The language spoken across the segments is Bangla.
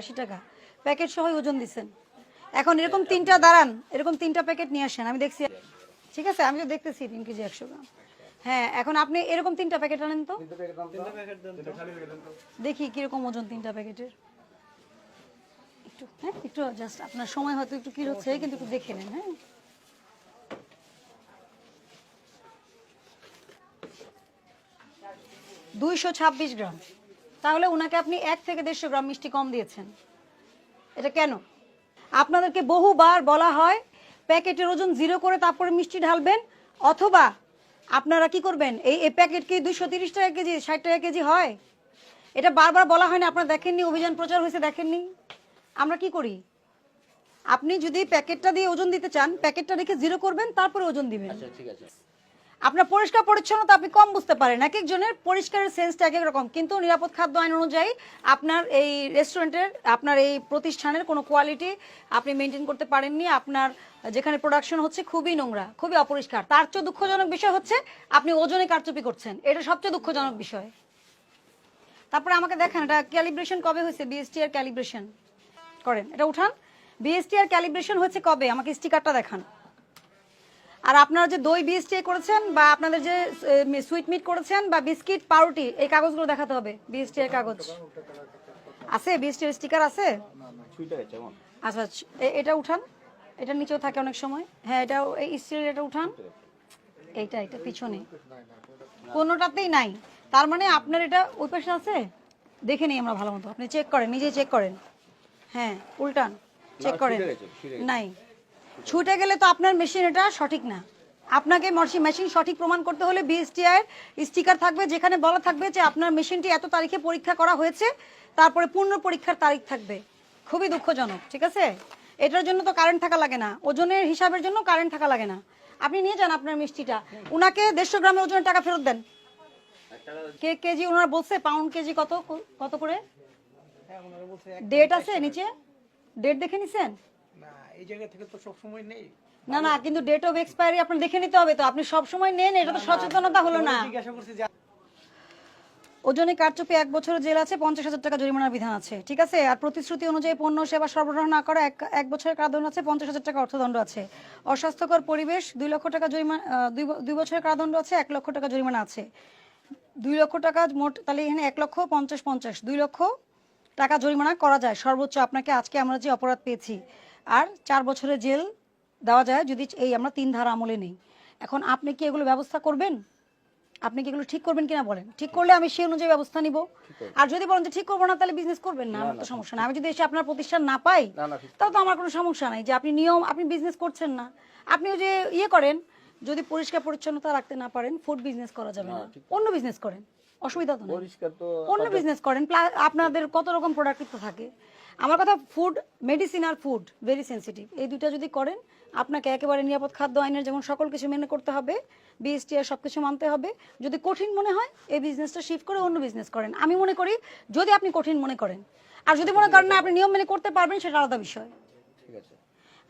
আশি টাকা। প্যাকেট সহ ওজন দিচ্ছেন এখন এরকম তিনটা দাঁড়ান এরকম তিনটা প্যাকেট নিয়ে আসেন আমি দেখছি। ঠিক আছে আমি তো দেখতেছি তিন কেজি একশো গ্রাম। হ্যাঁ এখন আপনি এরকম তিনটা প্যাকেট আনেন তো? দেখি কীরকম ওজন তিনটা প্যাকেটের। একটু হ্যাঁ একটু জাস্ট আপনার সময় হয়তো একটু কি হচ্ছে কিন্তু একটু দেখে নেন হ্যাঁ। দুইশো ছাব্বিশ গ্রাম। তাহলে ওনাকে আপনি এক থেকে দেড়শো গ্রাম মিষ্টি কম দিয়েছেন। এটা কেন? আপনাদেরকে বহুবার বলা হয়, প্যাকেটের ওজন জিরো করে তারপরে মিষ্টি ঢালবেন, অথবা আপনারা কি করবেন, এই এই প্যাকেট কি দুশো তিরিশ টাকা কেজি, ষাট টাকা কেজি হয়? এটা বারবার বলা হয় না আপনারা দেখেননি, অভিযান প্রচার হয়েছে, দেখেননি। আমরা কি করি? আপনি যদি প্যাকেটটা দিয়ে ওজন দিতে চান, প্যাকেটটা রেখে জিরো করবেন, তারপরে ওজন দিবেন। আচ্ছা আপনার পরিষ্কার পরিচ্ছন্নতা আপনি কম বুঝতে পারেন। এক একজনের পরিষ্কারের সেন্সটা এক এক রকম। কিন্তু নিরাপদ খাদ্য আইন অনুযায়ী আপনার এই রেস্টুরেন্টের আপনার এই প্রতিষ্ঠানের কোনো কোয়ালিটি আপনি মেনটেন করতে পারেননি। আপনার যেখানে প্রোডাকশন হচ্ছে খুবই নোংরা, খুবই অপরিষ্কার। তার চেয়ে দুঃখজনক বিষয় হচ্ছে, আপনি ওজনে কারচুপি করছেন। এটা সবচেয়ে দুঃখজনক বিষয়। তারপরে আমাকে দেখেন, এটা ক্যালিব্রেশন কবে হয়েছে? বিএসটি এর ক্যালিব্রেশন করেন। এটা উঠান। বিএসটি এর ক্যালিব্রেশন হয়েছে কবে? আমাকে স্টিকারটা দেখান। আর আপনারা যে দই বিএসটি করেছেন বা আপনাদের যে সুইট মিট করেছেন বা বিস্কিট পাউরুটি এই কাগজগুলো দেখাতে হবে বিএসটি এর কাগজ। আছে? বিএসটি এর স্টিকার আছে? আচ্ছা আচ্ছা, এটা উঠান। এটা নিচেও থাকে অনেক সময়। হ্যাঁ এটা এই স্টিলের এটা উঠান। এইটা এটা পিছনে। কোনোটাতেই নাই। তার মানে আপনার এটা ওই পাশে আছে? দেখে নিই আমরা ভালো মতো। আপনি চেক করেন নিজে চেক করেন। হ্যাঁ উল্টান। চেক করেন। নাই। ছুটে গেলে তো আপনার মেশিন এটা সঠিক না। আপনাকে মেশিন সঠিক প্রমাণ করতে হলে বিএসটিআই স্টিকার থাকবে যেখানে বলা থাকবে যে আপনার মেশিনটি এত তারিখে পরীক্ষা করা হয়েছে তারপরে পূর্ণ পরীক্ষার তারিখ থাকবে। খুবই দুঃখজনক ঠিক আছে? এটার জন্য তো কারেন্ট থাকা লাগে না ওজনের হিসাবের জন্য কারেন্ট থাকা লাগে না। আপনি নিয়ে যান আপনার মিষ্টিটা উনাকে দেড়শো গ্রামের ওজনের টাকা ফেরত দেন। কে কেজি ওনারা বলছে পাউন্ড কেজি কত কত করে? ডেট আছে নিচে? ডেট দেখে নিছেন? না এই জায়গা থেকে তো সব সময় নেই। না না কিন্তু ডেট অফ এক্সপায়ারি আপনার দেখে নিতে হবে তো। আপনি সব সময় নেন এটা তো সচেতনতা হলো না। জিজ্ঞাসা করছি যে ওজনে কারচুপি এক বছরের জেল আছে পঞ্চাশ হাজার টাকা জরিমানার বিধান আছে ঠিক আছে? আর প্রতিশ্রুতি অনুযায়ী পণ্য সেবা সরবরাহ না করা এক এক বছরের কারাদণ্ড আছে পঞ্চাশ হাজার টাকা অর্থদণ্ড আছে। অস্বাস্থ্যকর পরিবেশ দুই লক্ষ টাকা জরিমানা দুই দুই বছরের কারাদণ্ড আছে এক লক্ষ টাকা জরিমানা আছে। দুই লক্ষ টাকা মোট তাহলে এখানে এক লক্ষ পঞ্চাশ পঞ্চাশ দুই লক্ষ টাকা জরিমানা করা যায়। সর্বোচ্চ আপনাকে আজকে আমরা যে অপরাধ পেয়েছি আর চার বছরের জেল দেওয়া যায় যদি এই আমরা তিন ধারা আমলে নেই। এখন আপনি কি এগুলো ব্যবস্থা করবেন? আপনি কি এগুলো ঠিক করবেন কিনা বলেন? ঠিক করলে আমি সেই অনুযায়ী ব্যবস্থা নিব। আর যদি বলেন যে ঠিক করব না তাহলে বিজনেস করবেন না আমার তো সমস্যা না আমি যদি এসে আপনার প্রতিষ্ঠান না পাই তাহলে তো আমার কোনো সমস্যা নাই যে আপনি নিয়ম আপনি বিজনেস করছেন না। আপনিও যে ইয়ে করেন যদি পরিষ্কার পরিচ্ছন্নতা রাখতে না পারেন ফুড বিজনেস করা যাবে না অন্য বিজনেস করেন। অসুবিধা তো নেই। পরিষ্কার তো অন্য বিজনেস করেন আপনাদের কত রকম প্রোডাক্ট তো থাকে। আমার কথা ফুড মেডিসিন আর ফুড ভেরি সেন্সিটিভ এই দুইটা যদি করেন আপনাকে একেবারে নিরাপদ খাদ্য আইনের যেমন সকল কিছু মেনে করতে হবে বিএসটি আর সব কিছু মানতে হবে। যদি কঠিন মনে হয় এই বিজনেসটা শিফট করে অন্য বিজনেস করেন। আমি মনে করি যদি আপনি কঠিন মনে করেন। আর যদি মনে করেন না আপনি নিয়ম মেনে করতে পারবেন সেটা আলাদা বিষয়। ঠিক আছে।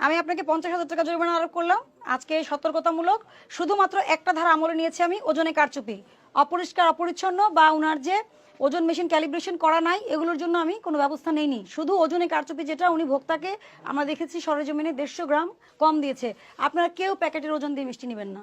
আমি আপনাকে পঞ্চাশ হাজার টাকা জরিমানা আরোপ করলাম। আজকে সতর্কতামূলক। শুধুমাত্র একটা ধারা আমলে নিয়েছি আমি, ওজনে কারচুপি। অপরিষ্কার, অপরিচ্ছন্ন বা উনার যে ওজন মেশিন ক্যালিব্রেশন করা নাই, এগুলোর জন্য আমি কোনো ব্যবস্থা নেইনি। শুধু ওজনে কারচুপি যেটা উনি ভোক্তাকে, আমরা দেখেছি সরেজমিনে দেড়শো গ্রাম কম দিয়েছে। আপনারা কেউ প্যাকেটের ওজন দিয়ে মিষ্টি নেবেন না।